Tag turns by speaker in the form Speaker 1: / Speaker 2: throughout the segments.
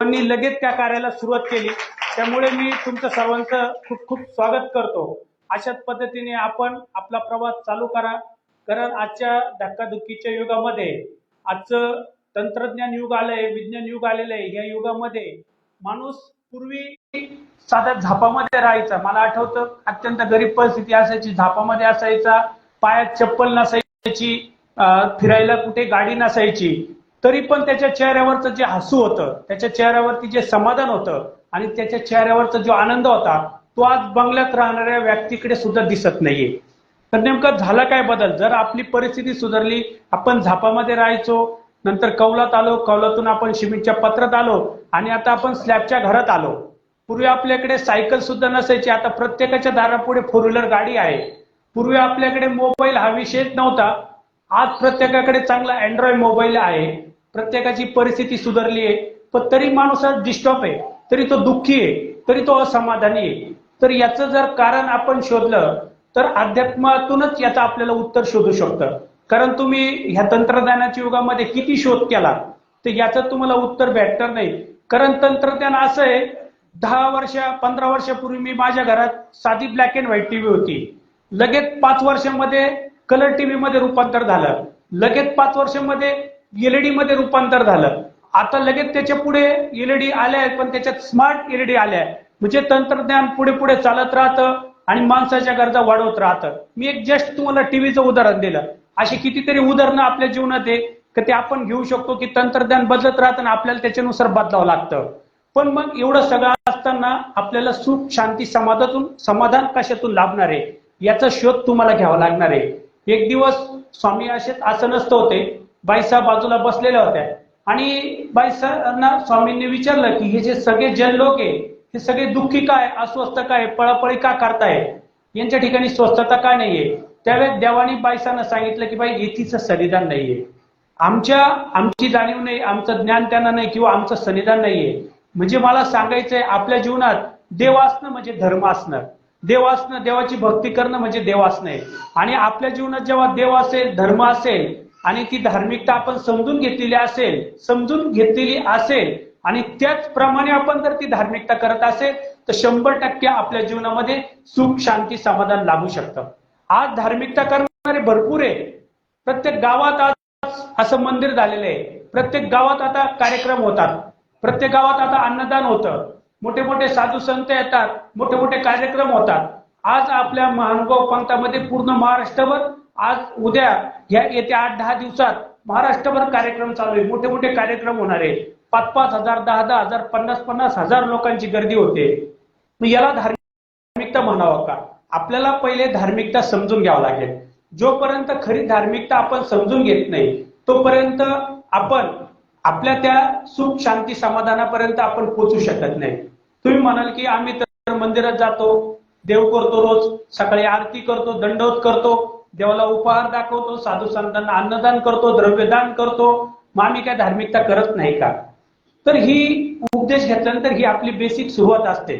Speaker 1: मी लगेच त्या कार्याला सुरुवात केली. त्यामुळे मी तुमचं सर्वांचं खूप खूप स्वागत करतो. अशाच पद्धतीने आपण आपला प्रवास चालू करा. कारण आजच्या धक्काधुक्कीच्या युगामध्ये आजचं तंत्रज्ञान युग आलंय विज्ञान युग आलेलं आहे या युगामध्ये माणूस पूर्वी साध्या झापामध्ये राहायचा. मला आठवतं अत्यंत गरीब परिस्थिती असायची. झापामध्ये असायचा पायात चप्पल नसायची फिरायला कुठे गाडी नसायची. तरी पण त्याच्या चेहऱ्यावरचं जे हसू होतं त्याच्या चेहऱ्यावरती जे समाधान होतं आणि त्याच्या चेहऱ्यावरचा जो आनंद होता तो आज बंगल्यात राहणाऱ्या व्यक्तीकडे सुद्धा दिसत नाहीये. तर नेमकं झाला काय बदल? जर आपली परिस्थिती सुधारली आपण झापामध्ये राहायचो नंतर कौलात आलो कौलातून आपण सिमेंटच्या पत्रात आलो आणि आता आपण स्लॅबच्या घरात आलो. पूर्वी आपल्याकडे सायकल सुद्धा नसायची आता प्रत्येकाच्या दारापुढे फोर व्हीलर गाडी आहे. पूर्वी आपल्याकडे मोबाईल हा विषयच नव्हता. आज प्रत्येकाकडे चांगला अँड्रॉइड मोबाईल आहे. प्रत्येकाची परिस्थिती सुधारली आहे पण तरी माणूस डिस्टॉप डिस्टर्ब आहे तरी तो दुःखी आहे तरी तो असमाधानी आहे. तर याचं जर कारण आपण शोधलं तर अध्यात्मातूनच याचं आपल्याला उत्तर शोधू शकतं. कारण तुम्ही ह्या तंत्रज्ञानाच्या युगामध्ये किती शोध केला तर याचं तुम्हाला उत्तर भेटणार नाही. कारण तंत्रज्ञान असं आहे दहा वर्ष पंधरा वर्षापूर्वी मी माझ्या घरात साधी ब्लॅक अँड व्हाईट टीव्ही होती. लगेच पाच वर्षामध्ये कलर टीव्ही मध्ये रूपांतर झालं. लगेच पाच वर्षामध्ये एलईडी मध्ये रूपांतर झालं. आता लगेच त्याच्या पुढे एलईडी आल्या आहेत पण त्याच्यात स्मार्ट एलईडी आल्या आहेत. म्हणजे तंत्रज्ञान पुढे पुढे चालत राहतं आणि माणसाच्या गरजा वाढवत राहतं. मी एक जस्ट तुम्हाला टीव्हीचं उदाहरण दिलं. अशी कितीतरी उदाहरणं आपल्या जीवनात आहे की ते आपण घेऊ शकतो की तंत्रज्ञान बदलत राहतं आणि आपल्याला त्याच्यानुसार बदलावं लागतं. पण मग एवढं सगळं असताना आपल्याला सुख शांती समाजातून समाधान कशातून लाभणार आहे? याचा शोध तुम्हाला घ्यावा लागणार आहे. एक दिवस स्वामी असेच नसतं होते. बाईसा बाजूला बसलेल्या होत्या. आणि बाईसांना स्वामींनी विचारलं की हे जे सगळे जन लोक आहे हे सगळे दुःखी काय अस्वस्थ काय पळापळी का करताय? यांच्या ठिकाणी स्वस्थता का नाहीये? त्यावेळेस देवानी बाईसांना सांगितलं की बाई येथीचं सन्निधान नाहीये. आमच्या आमची जाणीव नाही आमचं ज्ञान त्यांना नाही किंवा आमचं सन्निधान नाहीये. म्हणजे मला सांगायचंय आपल्या जीवनात देव असणं म्हणजे धर्म असणं देव असणं देवाची भक्ती करणं म्हणजे देव असणं आणि आपल्या जीवनात जेव्हा देव असेल धर्म असेल आणि ती धार्मिकता आपण समजून घेतलेली असेल समजून घेतलेली असेल आणि त्याचप्रमाणे आपण जर ती धार्मिकता करत असेल तर शंभर टक्के आपल्या जीवनामध्ये सुख शांती समाधान लाभू शकतं. आज धार्मिकता करणारे भरपूर आहे. प्रत्येक गावात आज असं मंदिर झालेलं आहे. प्रत्येक गावात आता कार्यक्रम होतात. प्रत्येक गावात आता अन्नदान होतं. मोठे मोठे साधू संत येतात. मोठे मोठे कार्यक्रम होतात. आज आपल्या महानुभाव पंथामध्ये पूर्ण महाराष्ट्रभर आज उद्या या येत्या आठ दहा दिवसात महाराष्ट्रभर कार्यक्रम चालू आहे. मोठे मोठे कार्यक्रम होणार आहे. पाच पाच हजार दहा दहा हजार पन्नास पन्नास हजार लोकांची गर्दी होते. मग याला धार्मिकता म्हणावं का? आपल्याला पहिले धार्मिकता समजून घ्यावं लागेल. जोपर्यंत खरी धार्मिकता आपण समजून घेत नाही तोपर्यंत आपण आपल्या त्या सुख शांती समाधानापर्यंत आपण पोचू शकत नाही. तुम्ही म्हणाल की आम्ही तर मंदिरात जातो देव करतो रोज सकाळी आरती करतो दंडवत करतो. देवाला उपहार दाखवतो साधू संतांना अन्नदान करतो द्रव्यदान करतो. मग आम्ही काय धार्मिकता करत नाही का? तर ही उपदेश घेतल्यानंतर ही आपली बेसिक सुरुवात असते.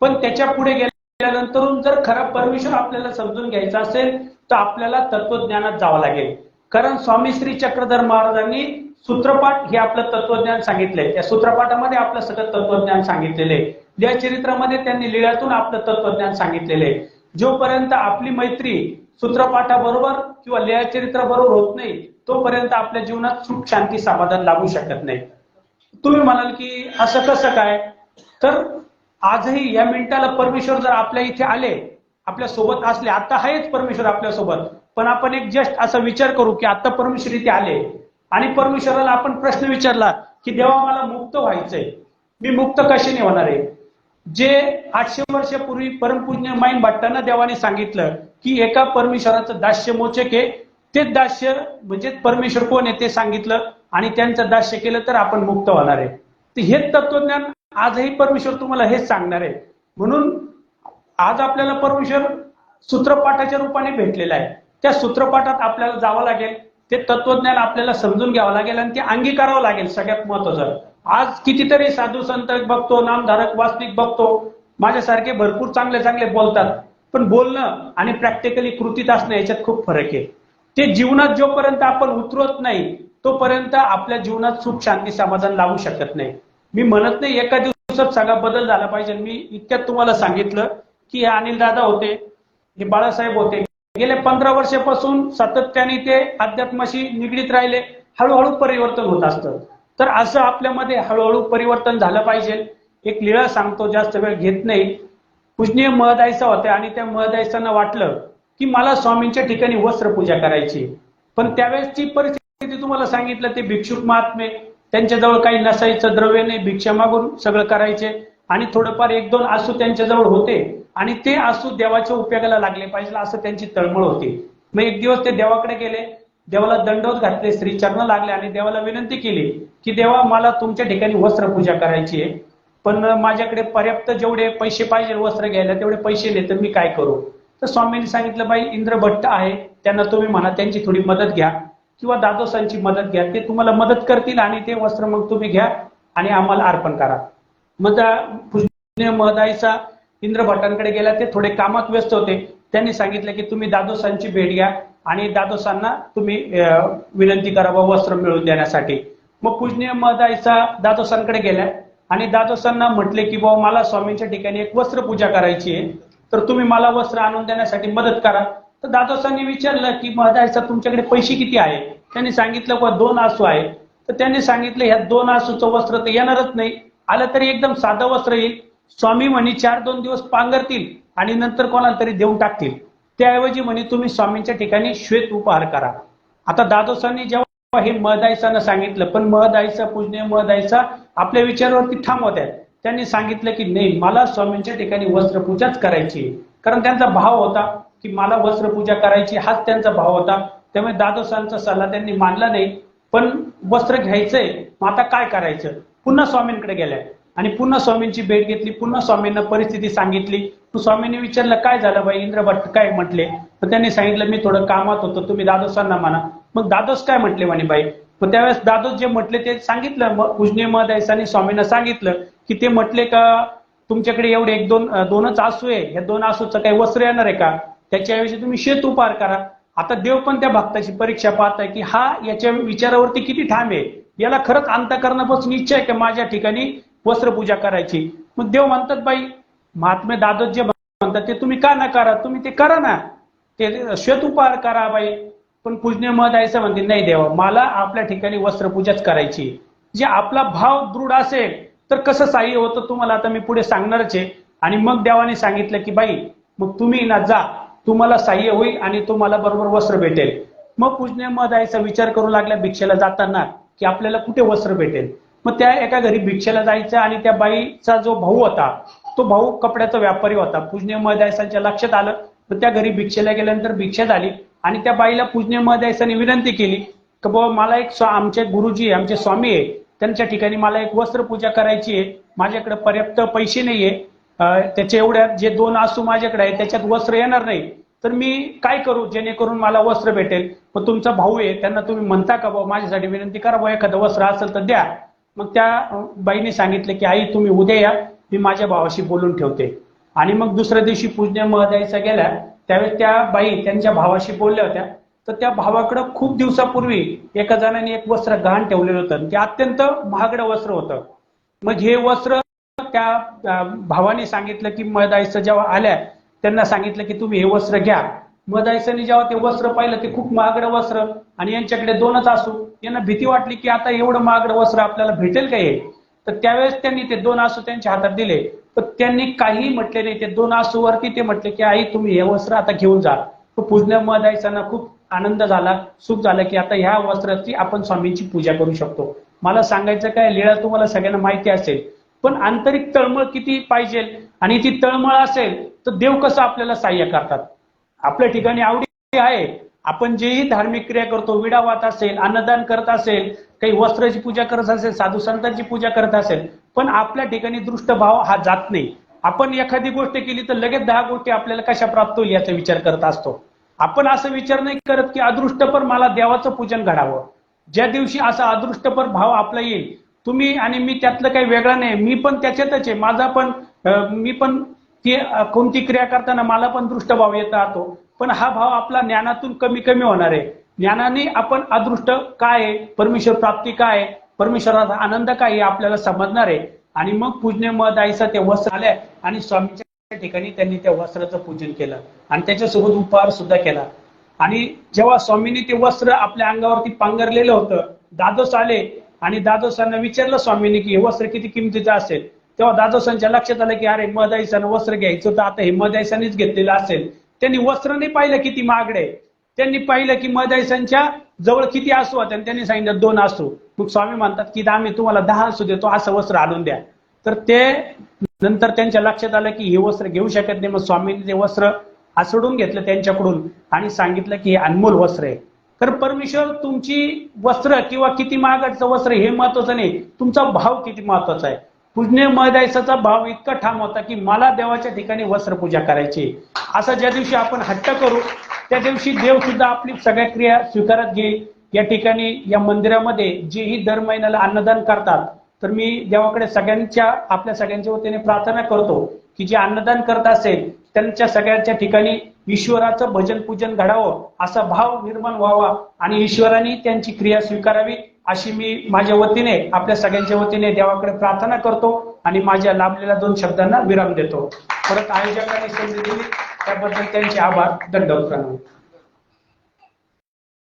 Speaker 1: पण त्याच्या पुढे गेल्यानंतर जर खरा परमेश्वर आपल्याला समजून घ्यायचा असेल तर आपल्याला तत्वज्ञानात जावं लागेल. कारण स्वामी श्री चक्रधर महाराजांनी सूत्रपाठ हे आपलं तत्वज्ञान सांगितलंय त्या सूत्रपाठामध्ये आपलं सगळं तत्वज्ञान सांगितलेलं आहे. चरित्रामध्ये त्यांनी लीळातून आपलं तत्वज्ञान सांगितलेलं आहे. जोपर्यंत आपली मैत्री सूत्रपाठाबरोबर किंवा लीळा बरोबर होत नाही तोपर्यंत आपल्या जीवनात सुख शांती समाधान लागू शकत नाही. तुम्ही म्हणाल की असं कसं काय? तर आजही या मिनिटाला परमेश्वर जर आपल्या इथे आले आपल्यासोबत असले आता आहेच परमेश्वर आपल्यासोबत पण आपण एक जस्ट असा विचार करू की आता परमेश्वर इथे आले. आणि परमेश्वराला आपण प्रश्न विचारला की देवा मला मुक्त व्हायचंय. मी मुक्त कशाने होणार आहे? जे आठशे वर्षापूर्वी परमपूज्य माईन भट्टांना देवाने सांगितलं की एका परमेश्वराचं दास्य मोचक आहे ते दास्य म्हणजे परमेश्वर कोण आहे ते सांगितलं आणि त्यांचं दास्य केलं तर आपण मुक्त होणार आहे. तर हे तत्वज्ञान आजही परमेश्वर तुम्हाला हेच सांगणार आहे. म्हणून आज आपल्याला परमेश्वर सूत्रपाठाच्या रूपाने भेटलेला आहे. त्या सूत्रपाठात आपल्याला जावं लागेल ते तत्वज्ञान आपल्याला समजून घ्यावं लागेल आणि ते अंगीकारावं लागेल सगळ्यात महत्वाचं. आज कितीतरी साधू संत बघतो नामधारक वास्तविक बघतो. माझ्यासारखे भरपूर चांगले चांगले बोलतात. पण बोलणं आणि प्रॅक्टिकली कृतीत असणं याच्यात खूप फरक आहे. ते जीवनात जोपर्यंत आपण उतरवत नाही तोपर्यंत आपल्या जीवनात सुख शांती समाधान लावू शकत नाही. मी म्हणत नाही एका दिवसात सगळा बदल झाला पाहिजे. मी इतक्यात तुम्हाला सांगितलं की हे अनिल दादा होते हे बाळासाहेब होते. गेल्या पंधरा वर्षापासून सातत्याने ते अध्यात्माशी निगडीत राहिले. हळूहळू परिवर्तन होत असतं. तर असं आपल्यामध्ये हळूहळू परिवर्तन झालं पाहिजे. एक लिळा सांगतो जास्त वेळ घेत नाही. पूजनीय महदायसा होते आणि त्या महदायसांना वाटलं की मला स्वामींच्या ठिकाणी वस्त्र पूजा करायची. पण त्यावेळेसची परिस्थिती तुम्हाला सांगितलं ते भिक्षुक महात्मे त्यांच्याजवळ काही नसायचं द्रव्य नाही भिक्षा मागून सगळं करायचे. आणि थोडंफार एक दोन आसू त्यांच्याजवळ होते आणि ते आसू देवाच्या उपयोगाला लागले पाहिजे असं त्यांची तळमळ होती. मग एक दिवस ते देवाकडे गेले. देवाला दंडवत घातले श्रीचरण लागले आणि देवाला विनंती केली की देवा मला तुमच्या ठिकाणी वस्त्र पूजा करायची आहे. पण माझ्याकडे पर्याप्त जेवढे पैसे पाहिजे वस्त्र घ्यायला तेवढे पैसे नाही तर मी काय करू? तर स्वामींनी सांगितलं बाई इंद्रभट्ट आहे त्यांना तुम्ही म्हणा त्यांची थोडी मदत घ्या किंवा दादोसांची मदत घ्या. ते तुम्हाला मदत करतील आणि ते वस्त्र मग तुम्ही घ्या आणि आम्हाला अर्पण करा. मग त्या महदाईचा गेला ते थोडे कामात व्यस्त होते. त्यांनी सांगितलं की तुम्ही दादोसांची भेट घ्या आणि दादोसांना तुम्ही विनंती करा वस्त्र मिळवून देण्यासाठी. मग पूजनीय महदाईचा दादोसांकडे गेल्या आणि दादोसांना म्हटले की बाबा मला स्वामींच्या ठिकाणी एक वस्त्र पूजा करायची आहे तर तुम्ही मला वस्त्र आणून देण्यासाठी मदत करा. तर दादोसांनी विचारलं की महदाईचा तुमच्याकडे पैसे किती आहे? त्यांनी सांगितलं बा दोन आसू आहे. तर त्यांनी सांगितलं ह्या दोन आसूचं वस्त्र तर येणारच नाही. आलं तरी एकदम साधं वस्त्र येईल. स्वामी म्हणे चार दोन दिवस पांघरतील आणि नंतर कोणाला तरी देऊन टाकतील. त्याऐवजी म्हणे तुम्ही स्वामींच्या ठिकाणी श्वेत उपहार करा. आता दादोसांनी जेव्हा हे महदायसानं सांगितलं पण महदायसा पूजने महदायसा आपल्या विचारावरती ठाम होत्या त्यांनी सांगितलं की नाही मला स्वामींच्या ठिकाणी वस्त्रपूजाच करायची कारण त्यांचा भाव होता की मला वस्त्रपूजा करायची हाच त्यांचा भाव होता. त्यामुळे दादोसांचा सल्ला त्यांनी मानला नाही पण वस्त्र घ्यायचंय. मग आता काय करायचं? पुन्हा स्वामींकडे गेल्या. आणि पुन्हा स्वामींची भेट घेतली पुन्हा स्वामींना परिस्थिती सांगितली. तू स्वामींनी विचारलं काय झालं बाई? इंद्रभट्ट काय म्हटले? तर त्यांनी सांगितलं मी थोडं कामात होतो तुम्ही दादोसांना म्हणा. मग दादोस काय म्हटले म्हणे बाई? मग त्यावेळेस दादोस जे म्हटले ते सांगितलं. मग पूजनीय महदायसानी स्वामींना सांगितलं की ते म्हटले का तुमच्याकडे एवढे एक दोन दोनच आसू आहे. या दोन आसूचं काही वस्त्र येणार आहे का? त्याच्याऐवजी तुम्ही शेत उपार करा. आता देव पण त्या भक्ताची परीक्षा पाहताय की हा याच्या विचारावरती किती ठाम आहे? याला खरंच अंतकरणापासून इच्छा आहे की माझ्या ठिकाणी? वस्त्रपूजा करायची. मग देव म्हणतात बाई महात्मे दादोस जे म्हणतात ते तुम्ही का ना करा? तुम्ही ते करा ना. ते श्वेत उपहार करा बाई. पण पूजनीय मत आहे म्हणते नाही देवा मला आपल्या ठिकाणी वस्त्रपूजाच करायची जे आपला भाव दृढ असेल तर कसं सहाय्य होतं तुम्हाला आता मी पुढे सांगणारच आहे. आणि मग देवाने सांगितलं की बाई मग तुम्ही ना जा. तुम्हाला साह्य होईल आणि तुम्हाला बरोबर वस्त्र भेटेल. मग पूजनीय आहे विचार करू लागल्या भिक्षेला जाताना की आपल्याला कुठे वस्त्र भेटेल? मग त्या एका घरी भिक्षेला जायचं आणि त्या बाईचा जो भाऊ होता तो भाऊ कपड्याचा व्यापारी होता. पूजनीय महदायसांच्या लक्षात आलं. तर त्या घरी भिक्षेला गेल्यानंतर भिक्षा झाली आणि त्या बाईला पूजनीय महदायसांनी विनंती केली की बाबा मला एक आमचे गुरुजी आमचे स्वामी आहे. त्यांच्या ठिकाणी मला एक वस्त्र पूजा करायची आहे. माझ्याकडे पर्याप्त पैसे नाहीये. त्याच्या एवढ्या जे दोन आसू माझ्याकडे आहे त्याच्यात वस्त्र येणार नाही. तर मी काय करू जेणेकरून मला वस्त्र भेटेल? मग तुमचा भाऊ आहे त्यांना तुम्ही म्हणता का बाबा माझ्यासाठी विनंती करा बाबा एखादं वस्त्र असेल तर द्या. मग त्या बाईने सांगितलं की आई तुम्ही उद्या या. मी माझ्या भावाशी बोलून ठेवते. आणि मग दुसऱ्या दिवशी पूजने महदाईचा गेल्या. त्यावेळी त्या बाई त्यांच्या भावाशी बोलल्या होत्या. तर त्या भावाकडं खूप दिवसापूर्वी एका जणाने एक वस्त्र गहाण ठेवलेलं होतं. ते अत्यंत महागडं वस्त्र होतं. मग हे वस्त्र त्या भावाने सांगितलं की मदाईचं जेव्हा आल्या त्यांना सांगितलं की तुम्ही हे वस्त्र घ्या. मदाईसाने जेव्हा ते वस्त्र पाहिलं ते खूप महागडं वस्त्र. आणि यांच्याकडे दोनच असू. यांना भीती वाटली की आता एवढं महागडं वस्त्र आपल्याला भेटेल का हे? तर त्यावेळेस त्यांनी ते दोन आसू त्यांच्या हातात दिले. पण त्यांनी काही म्हटले नाही. ते दोन आसूवरती ते म्हटले की आई तुम्ही हे वस्त्र आता घेऊन जा. पूजण्या मदायसांना खूप आनंद झाला सुख झालं की आता ह्या वस्त्राची आपण स्वामींची पूजा करू शकतो. मला सांगायचं काय लीळा तुम्हाला सगळ्यांना माहिती असेल. पण आंतरिक तळमळ किती पाहिजे? आणि ती तळमळ असेल तर देव कसं आपल्याला सहाय्य करतात? आपल्या ठिकाणी आवडी आहे. आपण जेही धार्मिक क्रिया करतो विडावात असेल अन्नदान करत असेल काही वस्त्राची पूजा करत असेल साधू संतांची पूजा करत असेल पण आपल्या ठिकाणी दृष्ट भाव हा जात नाही. आपण एखादी गोष्ट केली तर लगेच दहा गोष्टी आपल्याला कशा प्राप्त होईल याचा विचार करत असतो. आपण असं विचार नाही करत की अदृष्टपर मला देवाचं पूजन घडावं ज्या दिवशी असा अदृष्टपर भाव आपला येईल तुम्ही आणि मी त्यातलं काही वेगळा नाही. मी पण त्याच्यातच आहे. माझा पण मी पण की कोणती क्रिया करताना मला पण दृष्टभाव येत राहतो. पण हा भाव आपला ज्ञानातून कमी कमी होणार आहे. ज्ञानाने आपण अदृष्ट काय आहे? परमेश्वर प्राप्ती काय आहे? परमेश्वराचा आनंद काय हे आपल्याला समजणार आहे. आणि मग पूजने मध आईचं ते वस्त्र आले आणि स्वामीच्या ठिकाणी त्यांनी त्या वस्त्राचं पूजन केलं. आणि त्याच्यासोबत उपहार सुद्धा केला. आणि जेव्हा स्वामींनी ते वस्त्र आपल्या अंगावरती पांघरलेलं होतं दादोस आले आणि दादोसांना विचारलं स्वामींनी की हे वस्त्र किती किमतीचं असेल? तेव्हा दादोसांच्या लक्षात आलं की अरे मदाईसानं वस्त्र घ्यायचं तर आता हे मदाईसानीच घेतलेलं असेल. त्यांनी वस्त्र नाही पाहिलं किती मागडे त्यांनी पाहिलं की मदाईसांच्या जवळ किती असू होते त्यांनी सांगितलं दोन असू मग स्वामी म्हणतात की आम्ही तुम्हाला दहा असू देतो असं वस्त्र आणून द्या. तर ते नंतर त्यांच्या लक्षात आलं की हे वस्त्र घेऊ शकत नाही. मग स्वामींनी ते वस्त्र आसडून घेतलं त्यांच्याकडून आणि सांगितलं की हे अनमोल वस्त्र आहे. तर परमेश्वर तुमची वस्त्र किंवा किती महागाचं वस्त्र हे महत्वाचं नाही. तुमचा भाव किती महत्त्वाचा आहे. पूजने मदायसाचा भाव इतका ठाम होता की मला देवाच्या ठिकाणी वस्त्रपूजा करायची. असा ज्या दिवशी आपण हट्ट करू त्या दिवशी देव सुद्धा आपली सगळ्या क्रिया स्वीकारत घेईल या ठिकाणी या मंदिरामध्ये जेही दर महिन्याला अन्नदान करतात तर मी देवाकडे सगळ्यांच्या आपल्या सगळ्यांच्या वतीने प्रार्थना करतो की जे अन्नदान करत असेल त्यांच्या सगळ्यांच्या ठिकाणी ईश्वराचं भजन पूजन घडावं असा भाव निर्माण व्हावा आणि ईश्वराने त्यांची क्रिया स्वीकारावी. अशी मी माझ्या वतीने आपल्या सगळ्यांच्या वतीने देवाकडे प्रार्थना करतो आणि माझ्या लाभलेल्या दोन शब्दांना विराम देतो. परत आयोजकांनी संधी दिली त्याबद्दल त्यांचे आभार. दंडवत प्रणाम.